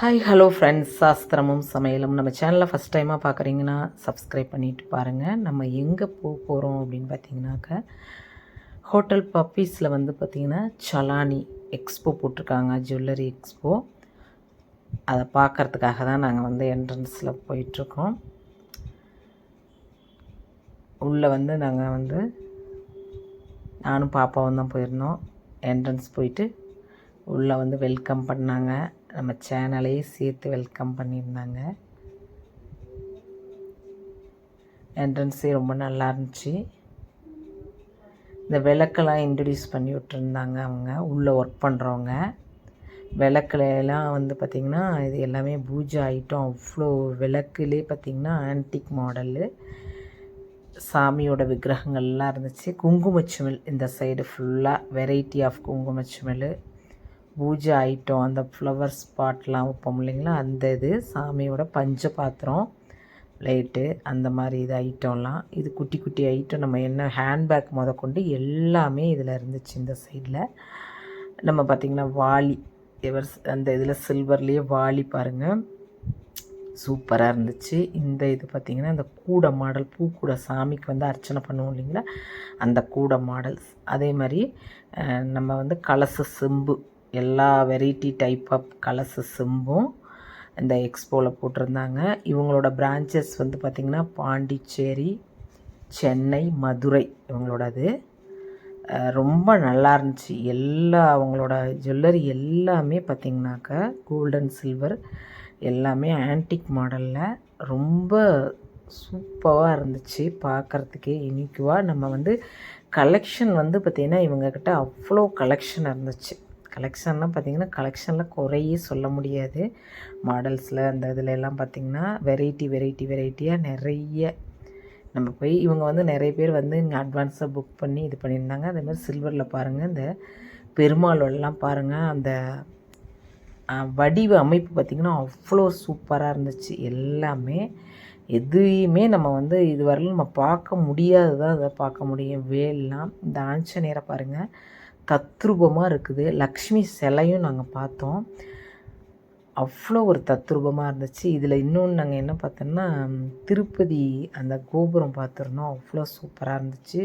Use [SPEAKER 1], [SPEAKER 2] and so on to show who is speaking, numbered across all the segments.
[SPEAKER 1] Hi hello friends சாஸ்திரமும் சமையலும். நம்ம சேனலில் ஃபஸ்ட் டைமாக பார்க்குறீங்கன்னா சப்ஸ்கிரைப் பண்ணிட்டு பாருங்கள் நம்ம எங்கே போக போகிறோம் அப்படின்னு பார்த்தீங்கன்னாக்க ஹோட்டல் பப்பீஸில் வந்து பார்த்திங்கன்னா சலானி எக்ஸ்போ போட்டிருக்காங்க ஜுவல்லரி எக்ஸ்போ அதை பார்க்கறதுக்காக தான் நாங்கள் வந்து என்ட்ரன்ஸில் போயிட்டுருக்கோம். உள்ளே வந்து நாங்கள் வந்து நானும் பாப்பாவும் தான் போயிருந்தோம். என்ட்ரன்ஸ் போயிட்டு உள்ளே வந்து வெல்கம் பண்ணாங்க. நம்ம சேனலையே சேர்த்து வெல்கம் பண்ணியிருந்தாங்க. என்ட்ரன்ஸே ரொம்ப நல்லா இருந்துச்சு. இந்த விளக்கெல்லாம் இன்ட்ரடியூஸ் பண்ணி விட்டுருந்தாங்க அவங்க. உள்ளே ஒர்க் பண்ணுறவங்க விளக்குலாம் வந்து பார்த்திங்கன்னா இது எல்லாமே பூஜை ஐட்டம் அவ்வளோ விளக்குலே பார்த்திங்கன்னா ஆன்டிக் மாடலு சாமியோட விக்கிரகங்கள்லாம் இருந்துச்சு. குங்குமச்சுமல் இந்த சைடு ஃபுல்லாக வெரைட்டி ஆஃப் குங்குமச்சுமல் பூஜை ஐட்டம் அந்த ஃப்ளவர் ஸ்பாட்லாம் வைப்போம் இல்லைங்களா? அந்த இது சாமியோட பஞ்ச பாத்திரம் லைட்டு அந்த மாதிரி இது ஐட்டம்லாம். இது குட்டி குட்டி ஐட்டம். நம்ம என்ன ஹேண்ட்பேக் முத கொண்டு எல்லாமே இதில் இருந்துச்சு இந்த சைடில் நம்ம பார்த்திங்கன்னா வாலி எவர் அந்த இதில் சில்வர்லேயே வாலி பாருங்கள் சூப்பராக இருந்துச்சு. இந்த இது பார்த்திங்கன்னா இந்த கூடை மாடல் பூக்கூடை சாமிக்கு வந்து அர்ச்சனை பண்ணுவோம் இல்லைங்களா? அந்த கூடை மாடல்ஸ். அதே மாதிரி நம்ம வந்து கலச செம்பு எல்லா வெரைட்டி டைப் ஆஃப் கலச சிம்பும் இந்த எக்ஸ்போவில் போட்டிருந்தாங்க. இவங்களோட பிரான்ச்சஸ் வந்து பார்த்திங்கன்னா பாண்டிச்சேரி சென்னை மதுரை இவங்களோடது. ரொம்ப நல்லா இருந்துச்சு. எல்லா அவங்களோட ஜுவல்லரி எல்லாமே பார்த்திங்கனாக்கா கோல்டன் சில்வர் எல்லாமே ஆன்டிக் மாடலில் ரொம்ப சூப்பராக இருந்துச்சு. பார்க்குறதுக்கே யூனிக்குவாக நம்ம வந்து கலெக்ஷன் வந்து பார்த்திங்கன்னா இவங்கக்கிட்ட அவ்வளோ கலெக்ஷன் இருந்துச்சு. கலெக்ஷன்லாம் பார்த்திங்கன்னா கலெக்ஷனில் குறையே சொல்ல முடியாது. மாடல்ஸில் அந்த இதில் எல்லாம் பார்த்திங்கன்னா வெரைட்டி வெரைட்டி வெரைட்டியாக நிறைய நம்ம போய் இவங்க வந்து நிறைய பேர் வந்து இங்கே அட்வான்ஸாக புக் பண்ணி இது பண்ணியிருந்தாங்க. அதேமாதிரி சில்வரில் பாருங்கள் இந்த பெருமாளெல்லாம் பாருங்கள் அந்த வடிவ அமைப்பு பார்த்திங்கன்னா அவ்வளோ சூப்பராக இருந்துச்சு. எல்லாமே எதையுமே நம்ம வந்து இதுவரையிலும் நம்ம பார்க்க முடியாததான் அதை பார்க்க முடியும். வேல்லாம் இந்த ஆஞ்சநேயரை பாருங்கள் தத்ரூபமாக இருக்குது. லக்ஷ்மி சிலையும் நாங்கள் பார்த்தோம். அவ்வளோ ஒரு தத்ரூபமாக இருந்துச்சு. இதில் இன்னொன்று நாங்கள் என்ன பார்த்தோம்னா திருப்பதி அந்த கோபுரம் பார்த்துருந்தோம். அவ்வளோ சூப்பராக இருந்துச்சு.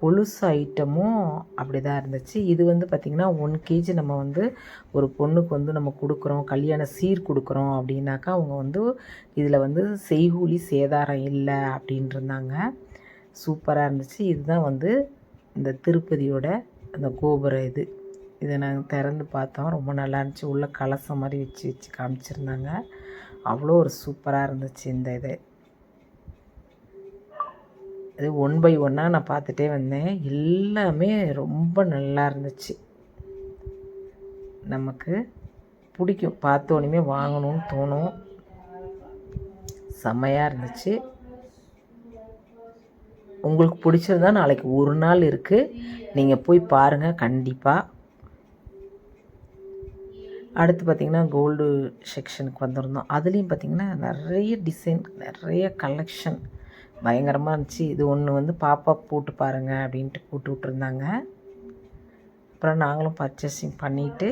[SPEAKER 1] கொலுசு ஐட்டமும் அப்படி தான் இருந்துச்சு. இது வந்து பார்த்திங்கன்னா ஒன் கேஜி நம்ம வந்து ஒரு பொண்ணுக்கு வந்து நம்ம கொடுக்குறோம். கல்யாண சீர் கொடுக்குறோம் அப்படின்னாக்கா அவங்க வந்து இதில் வந்து செய்கூலி சேதாரம் இல்லை அப்படின்ட்டு இருந்தாங்க. சூப்பராக இருந்துச்சு. இதுதான் வந்து இந்த திருப்பதியோட அந்த கோபுரம் இது. இதை நாங்கள் திறந்து பார்த்தோம். ரொம்ப நல்லா இருந்துச்சு. உள்ள கலசம் மாதிரி வச்சு வச்சு காமிச்சிருந்தாங்க. அவ்வளோ ஒரு சூப்பராக இருந்துச்சு இந்த இது. அது ஒன் பை ஒன்னாக நான் பார்த்துட்டே வந்தேன். எல்லாமே ரொம்ப நல்லா இருந்துச்சு. நமக்கு பிடிக்கும். பார்த்தோன்னே வாங்கணும்னு தோணும். செம்மையாக இருந்துச்சு. உங்களுக்கு பிடிச்சிருந்தா நாளைக்கு ஒரு நாள் இருக்குது நீங்கள் போய் பாருங்கள் கண்டிப்பாக அடுத்து பார்த்திங்கன்னா கோல்டு செக்ஷனுக்கு வந்திருந்தோம். அதுலேயும் பார்த்திங்கன்னா நிறைய டிசைன் நிறைய கலெக்ஷன் பயங்கரமாக இருந்துச்சு. இது ஒன்று வந்து பாப்பா போட்டு பாருங்கள் அப்படின்ட்டு போட்டு விட்ருந்தாங்க அப்புறம் நாங்களும் பர்ச்சேசிங் பண்ணிவிட்டு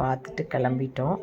[SPEAKER 1] பார்த்துட்டு கிளம்பிட்டோம்.